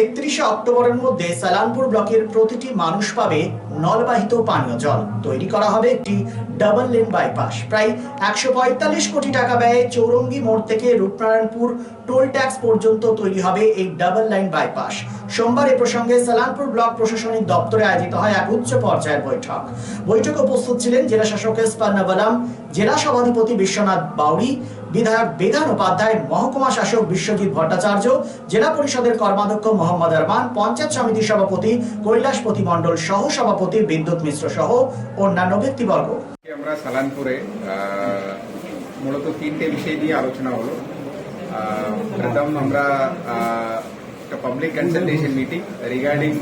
একত্রিশে অক্টোবরের মধ্যে সালানপুর ব্লকের প্রতিটি মানুষ পাবে নলবাহিত পানীয় জল। তৈরি করা হবে একটি ডাবল লেন বাইপাস। প্রায় একশো পঁয়তাল্লিশ কোটি টাকা ব্যয়ে চৌরঙ্গি মোড় থেকে রূপনারায়ণপুর টোল ট্যাক্স পর্যন্ত তৈরি হবে এই ডাবল লাইন বাইপাস। সোমবার এ প্রসঙ্গে সালানপুর ব্লক প্রশাসনিক দপ্তরে আয়োজিত হয় এক উচ্চ পর্যায়ের বৈঠক। বৈঠকে উপস্থিত ছিলেন জেলা শাসক এস পান্নাবালাম জেলা সভাধিপতি বিশ্বনাথ বাউরি বিধায়ক বেদান উপাধ্যায়, মহকুমা শাসক বিশ্বজিৎ ভট্টাচার্য, জেলা পরিষদের কর্মাধ্যক্ষ মোহাম্মদ আরমান, পঞ্চায়েত সমিতির সভাপতি কৈলাসপতি মণ্ডল সহ সভাপতি বিদ্যুৎ মিশ্র সহ অন্যান্য ব্যক্তিবর্গ। আমরা সালানপুরে মূলত তিনটে বিষয় নিয়ে আলোচনা হলো। প্রথম আমরা public consultation meeting regarding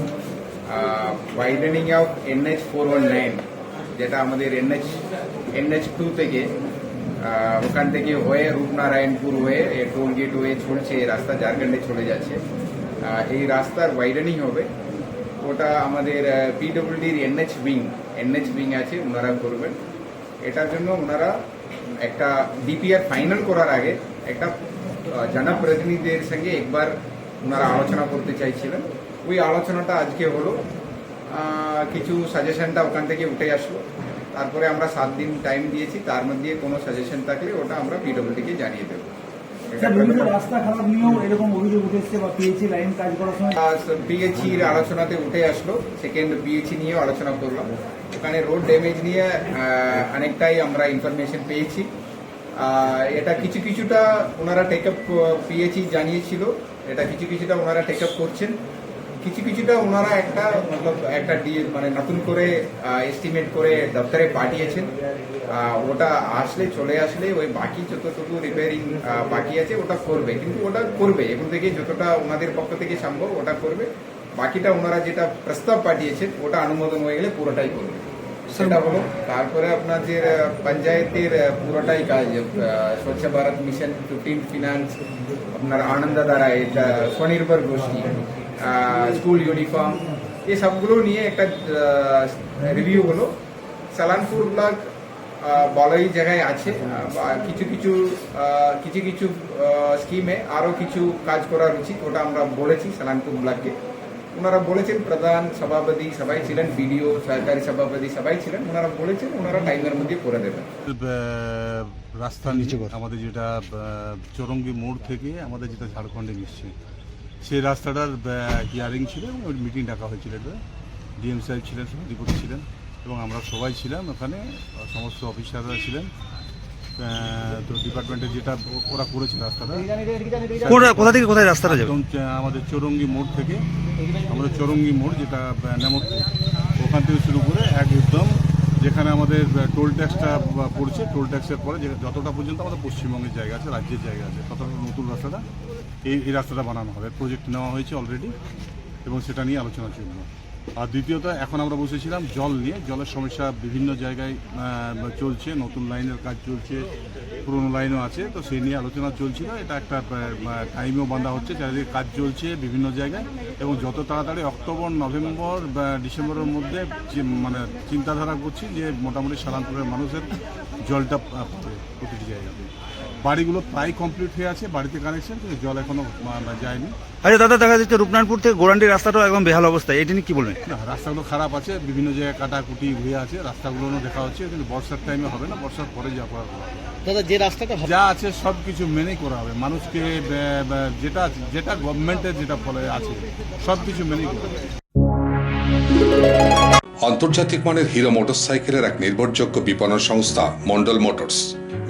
widening of NH four one nine যেটা আমাদের এনএচ এনএচ টু থেকে আহ, ওখান থেকে হয়ে রূপনারায়ণপুর হয়ে টোল গেট হয়ে চলছে এই রাস্তা ঝাড়খণ্ডে চলে যাচ্ছে। এই রাস্তার ওয়াইডেনিং হবে। ওটা আমাদের পিডব্লিউডির এনএচ উইং এনএচ উইং আছে ওনারা করবেন। এটার জন্য ওনারা একটা ডিপিআর ফাইনাল করার আগে একটা জনপ্রতিনিধিদের সঙ্গে একবার ওনারা আলোচনা করতে চাইছিলেন। ওই আলোচনাটা আজকে হলো। কিছু সাজেশনটা ওখান থেকে উঠে আসলো। তারপরে আমরা সাত দিন টাইম দিয়েছি তার মধ্যে কোনো সাজেশন থাকলে ওটা আমরা পিডব্লিউডিকে জানিয়ে দেবো। পিএইচির আলোচনাতে উঠে আসলো। সেকেন্ড পিএইচি আলোচনা করলাম। ওখানে রোড ড্যামেজ নিয়ে অনেকটাই আমরা ইনফরমেশন পেয়েছি। এটা কিছু কিছুটা ওনারা টেক আপ পিএইচি জানিয়েছিল। এটা কিছু কিছুটা ওনারা টেক আপ করছেন। কিছু কিছুটা ওনারা একটা মতলব একটা মানে নতুন করে এস্টিমেট করে দপ্তরে পাঠিয়েছেন। ওটা আসলে চলে আসলে ওই বাকি যতটুকু রিপেয়ারিং বাকি আছে ওটা করবে। কিন্তু ওটা করবে। এখন থেকে যতটা ওনাদের পক্ষ থেকে সম্ভব ওটা করবে। বাকিটা ওনারা যেটা প্রস্তাব পাঠিয়েছেন, ওটা অনুমোদন হয়ে গেলে পুরোটাই করবে। সেটা হলো, তারপরে আপনাদের পঞ্চায়েতের পুরোটাই কাজ স্বচ্ছ ভারত মিশন ফিফটিন ফিনান্স, আপনার আনন্দ দ্বারা এটা স্বনির্ভর গোষ্ঠী স্কুল ইউনিফর্ম, এই সবগুলো নিয়ে একটা রিভিউ হলো। সালানপুর ব্লক বলাই জায়গায় আছে কিছু কিছু কিছু কিছু স্কিমে আরও কিছু কাজ করার উচিত, ওটা আমরা বলেছি সালানপুর ব্লককে। ওনারা বলেছেন প্রধান সভাপতি সবাই ছিলেন বিডিও সরকারি সভাপতি সবাই ছিলেন ওনারা বলেছেন ওনারা টাইমের মধ্যে করে দেবেন। রাস্তা নিচে আমাদের যেটা চৌরঙ্গি মোড় থেকে আমাদের যেটা ঝাড়খণ্ডে মিশছে সেই রাস্তাটার হিয়ারিং ছিল এবং ওই মিটিং ডাকা হয়েছিল। এটা ডিএম সাহেব ছিলেন সভাধিপতি ছিলেন এবং আমরা সবাই ছিলাম ওখানে সমস্ত অফিসাররা ছিলেন। তো ডিপার্টমেন্টের যেটা ওরা করেছে রাস্তাটা কোথা থেকে কোথায় রাস্তাটা যাবে? আমাদের চৌরঙ্গি মোড় থেকে আমাদের চৌরঙ্গি মোড় যেটা নেমরপুর ওখান থেকে শুরু করে একদম যেখানে আমাদের টোল ট্যাক্সটা পড়ছে টোল ট্যাক্সের পরে যে- যতটা পর্যন্ত আমাদের পশ্চিমবঙ্গের জায়গা আছে রাজ্যের জায়গা আছে ততটা নতুন রাস্তাটা এই এই রাস্তাটা বানানো হবে। প্রজেক্ট নেওয়া হয়েছে অলরেডি এবং সেটা নিয়ে আলোচনা চলবে। আর দ্বিতীয়ত, এখন আমরা বসেছিলাম জল নিয়ে। জলের সমস্যা বিভিন্ন জায়গায় চলছে, নতুন লাইনের কাজ চলছে, পুরনো লাইনও আছে, তো সেই নিয়ে আলোচনা চলছিল। এটা একটা টাইমও বাঁধা হচ্ছে, চারিদিকে কাজ চলছে বিভিন্ন জায়গায় এবং যত তাড়াতাড়ি অক্টোবর, নভেম্বর বা ডিসেম্বরের মধ্যে মানে চিন্তাধারা করছি যে, মোটামুটি সালানপুরের মানুষের জলটা প্রতিটি জায়গাতে বাড়িগুলো প্রায় কমপ্লিট হয়ে আছে বাড়িতে কানেকশন কিন্তু জল এখনও যায়নি। আচ্ছা দাদা দেখা যাচ্ছে রূপনারায়ণপুর থেকে গোরান্ডি রাস্তাটাও একদম বেহাল অবস্থা এটি নিয়ে কি বলবেন? না রাস্তাগুলো খারাপ আছে বিভিন্ন জায়গায় কাটাকুটি হয়ে আছে রাস্তাগুলো দেখা হচ্ছে কিন্তু বর্ষার টাইমে হবে না বর্ষার পরে যা করা হবে। দাদা যে রাস্তাটা যা আছে সব কিছু মেনেই করা হবে। মানুষকে যেটা যেটা গভর্নমেন্টের যেটা ফলে আছে সব কিছু মেনেই করা হবে। আন্তর্জাতিক মানের হিরো মোটরসাইকেলের এক নির্ভরযোগ্য বিপণন সংস্থা Mondal motors.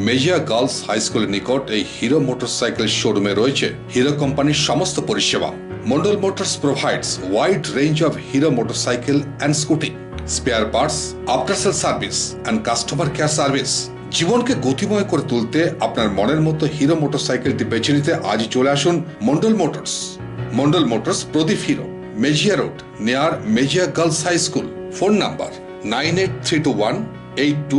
Mejia girls high স্কুলের নিকট এই হিরো মোটরসাইকেল শোরুমে রয়েছে হিরো কোম্পানির সমস্ত পরিষেবা। Mondal motors provides wide range of hero motorcycle and scooty spare parts after sale service and customer care service জীবনকে গতিময় করে তুলতে আপনার মনের মতো হিরো মোটরসাইকেলটি বেছে নিতে আজই চলে আসুন Mondal motors Mondal motors Pradip hero Mejia road near Mejia girls high school phone number nine eight three two one eight two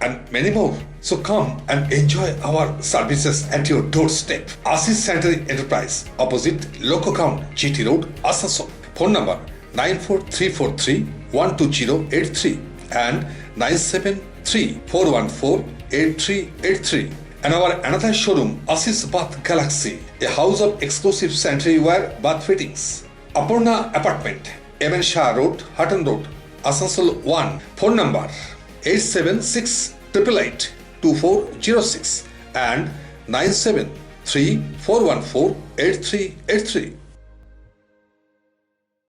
and many more. So come and enjoy our services at your doorstep. Asis Sanitary Enterprise, opposite Loco Ground, GT Road, Asansol. Phone number 94343 12083 and 973 414 And our another showroom, Asis Bath Galaxy, a house of exclusive sanitary ware bath fittings. Aparna Apartment, MN Shah Road, Hutton Road, Asansol 1. Phone number 876 and 973 414 8383.